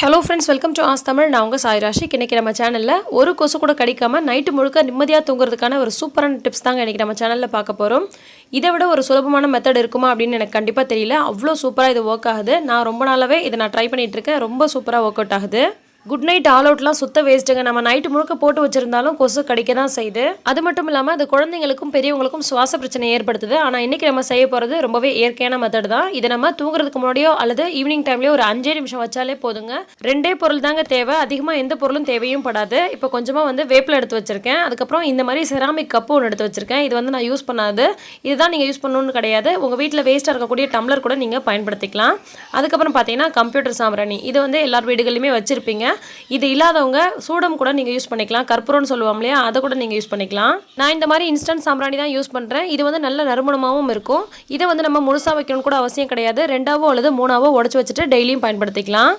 Hello friends welcome to ஆஸ் தமிழ் நான் உங்கள் சாய் ராஷிக். இன்றைக்கி நம்ம சேனலில் ஒரு கொசு கூட கடிக்காமல் நைட்டு முழுக்க நிம்மதியாக தூங்குறதுக்கான ஒரு சூப்பரான டிப்ஸ் தாங்க இன்றைக்கி நம்ம சேனலில் பார்க்க போகிறோம் இதை விட ஒரு சுலபமான மெத்தட் இருக்குமா அப்படின்னு எனக்கு கண்டிப்பாக தெரியல. அவ்வளோ சூப்பராக இது ஒர்க் ஆகுது. நான் ரொம்ப நாளாகவே இதை நான் ட்ரை பண்ணிகிட்டு இருக்கேன். ரொம்ப சூப்பராக ஒர்க் அவுட் ஆகுது. குட் நைட் ஆல் அவுட்லாம் சுத்த வேஸ்ட்டுங்க நம்ம நைட்டு முழுக்க போட்டு வச்சுருந்தாலும் கொசு கடிக்க தான் செய்யுது. அது மட்டும் இல்லாமல் அது குழந்தைங்களுக்கும் பெரியவங்களுக்கும் சுவாச பிரச்சனை ஏற்படுத்துது. ஆனால் இன்றைக்கி நம்ம செய்ய போகிறது ரொம்பவே இயற்கையான மெத்தட் தான். இதை நம்ம தூங்குறதுக்கு முன்னாடியோ அல்லது ஈவினிங் டைம்லேயோ ஒரு அஞ்சே நிமிஷம் வச்சாலே போதுங்க. ரெண்டே பொருள் தாங்க தேவை. அதிகமாக எந்த பொருளும் தேவையும் படாது. இப்போ கொஞ்சமாக வந்து வேப்பில் எடுத்து வச்சுருக்கேன். அதுக்கப்புறம் இந்த மாதிரி செராமிக் கப்பு ஒன்று எடுத்து வச்சுருக்கேன். இது வந்து நான் யூஸ் பண்ணாது. இதுதான் நீங்கள் யூஸ் பண்ணணும்னு கிடையாது. உங்கள் வீட்டில் வேஸ்ட்டாக இருக்கக்கூடிய டம்ளர் கூட நீங்கள் பயன்படுத்திக்கலாம். அதுக்கப்புறம் பார்த்தீங்கன்னா கம்ப்யூட்டர் சாம்பிராணி. இது வந்து எல்லார் வீடுகளிலுமே வச்சுருப்பீங்க. இது இல்லாதவங்க சூடம் கூட நீங்கள் யூஸ் பண்ணிக்கலாம். கற்பூரம்னு சொல்லுவோம் இல்லையா அதை கூட நீங்கள் யூஸ் பண்ணிக்கலாம். நான் இந்த மாதிரி இன்ஸ்டன்ட் சாம்பிராணி தான் யூஸ் பண்ணுறேன் இது வந்து நல்ல நறுமணமாகவும் இருக்கும். இதை வந்து நம்ம முழுசாக வைக்கணும்னு கூட அவசியம் கிடையாது. ரெண்டாவோ அல்லது மூணாவோ உடச்சி வச்சுட்டு டெய்லியும் பயன்படுத்திக்கலாம்.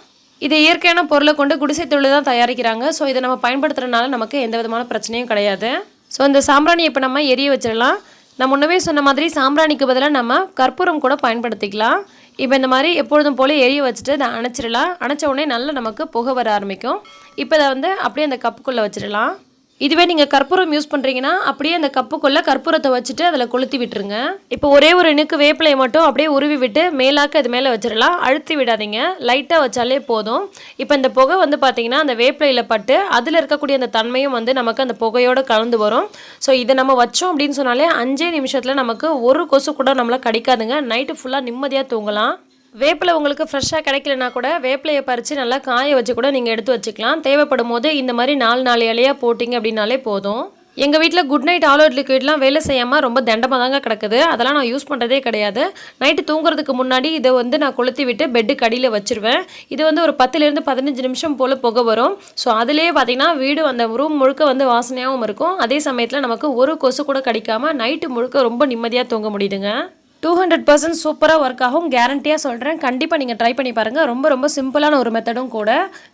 இது இயற்கையான பொருளை கொண்டு குடிசை தொழில் தான் தயாரிக்கிறாங்க. ஸோ இதை நம்ம பயன்படுத்துறதுனால நமக்கு எந்த விதமான பிரச்சனையும் கிடையாது. ஸோ இந்த சாம்பிராணி இப்போ நம்ம எரிய வச்சிடலாம். நான் முன்னவே சொன்ன மாதிரி சாம்பிராணிக்கு பதிலாக நம்ம கற்பூரம் கூட பயன்படுத்திக்கலாம். இப்போ இந்த மாதிரி எப்பொழுதும் போல் எரிய வச்சுட்டு இதை அணைச்சிடலாம். அணைச்ச உடனே நல்லா நமக்கு புகை வர ஆரம்பிக்கும். இப்போ இதை வந்து அப்படியே அந்த கப்புக்குள்ளே வச்சிடலாம். இதுவே நீங்கள் கற்பூரம் யூஸ் பண்ணுறீங்கன்னா அப்படியே அந்த கப்புக்குள்ளே கற்பூரத்தை வச்சுட்டு அதில் கொளுத்தி விட்டுருங்க. இப்போ ஒரே ஒரு இணுக்கு வேப்பிலையை மட்டும் அப்படியே உருவி விட்டு மேலாக்க இது மேலே வச்சிடலாம். அழுத்தி விடாதீங்க. லைட்டாக வச்சாலே போதும். இப்போ இந்த புகை வந்து பார்த்தீங்கன்னா அந்த வேப்பிலையில் பட்டு அதில் இருக்கக்கூடிய அந்த தன்மையும் வந்து நமக்கு அந்த புகையோடு கலந்து வரும். ஸோ இதை நம்ம வச்சோம் அப்படின்னு சொன்னாலே அஞ்சே நிமிஷத்தில் நமக்கு ஒரு கொசு கூட நம்மளை கடிக்காதுங்க. நைட்டு ஃபுல்லாக நிம்மதியாக தூங்கலாம். வேப்பிலை உங்களுக்கு ஃப்ரெஷ்ஷாக கிடைக்கலனா கூட வேப்பிலையை பறித்து நல்லா காய வச்சு கூட நீங்கள் எடுத்து வச்சுக்கலாம். தேவைப்படும் போது இந்த மாதிரி நாலு நாலு இலையாக போட்டிங்க அப்படின்னாலே போதும். எங்கள் வீட்டில் குட் நைட் ஆல் அவுட் லிக்விட்லாம் வேலை செய்யாமல் ரொம்ப தண்டமாக தாங்க கிடக்குது. அதெல்லாம் நான் யூஸ் பண்ணுறதே கிடையாது. நைட்டு தூங்குறதுக்கு முன்னாடி இதை வந்து நான் கொளுத்தி விட்டு பெட்டுக்கு அடியில் வச்சுருவேன். இது வந்து ஒரு பத்துலேருந்து பதினஞ்சு நிமிஷம் போல் புகை வரும். ஸோ அதுலேயே பார்த்தீங்கன்னா வீடு அந்த ரூம் முழுக்க வந்து வாசனையாகவும் இருக்கும். அதே சமயத்தில் நமக்கு ஒரு கொசு கூட கடிக்காமல் நைட்டு முழுக்க ரொம்ப நிம்மதியாக தூங்க முடியுதுங்க. டூ ஹண்ட்ரட் பர்சன்ட் சூப்பராக ஒர்க் ஆகும். கேரண்டியாக சொல்கிறேன் கண்டிப்பாக நீங்கள் ட்ரை பண்ணி பாருங்கள் ரொம்ப ரொம்ப சிம்பிளான ஒரு மெத்தடும் கூட.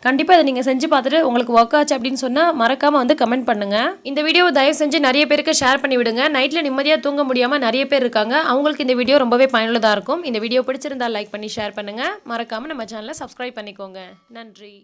கண்டிப்பாக இதை நீங்கள் செஞ்சு பார்த்துட்டு உங்களுக்கு ஒர்க் ஆச்சு அப்படின்னு சொன்னால் மறக்காமல் வந்து கமெண்ட் பண்ணுங்கள் இந்த வீடியோவை தயவு செஞ்சு நிறைய பேருக்கு ஷேர் பண்ணி விடுங்க. நைட்டில் நிம்மதியாக தூங்க முடியாமல் நிறைய பேர் இருக்காங்க. அவங்களுக்கு இந்த வீடியோ ரொம்பவே பயனுள்ளதாக இருக்கும். இந்த வீடியோ பிடிச்சிருந்தா லைக் பண்ணி ஷேர் பண்ணுங்கள் மறக்காமல் நம்ம சேனலை சப்ஸ்கிரைப் பண்ணிக்கோங்க. நன்றி.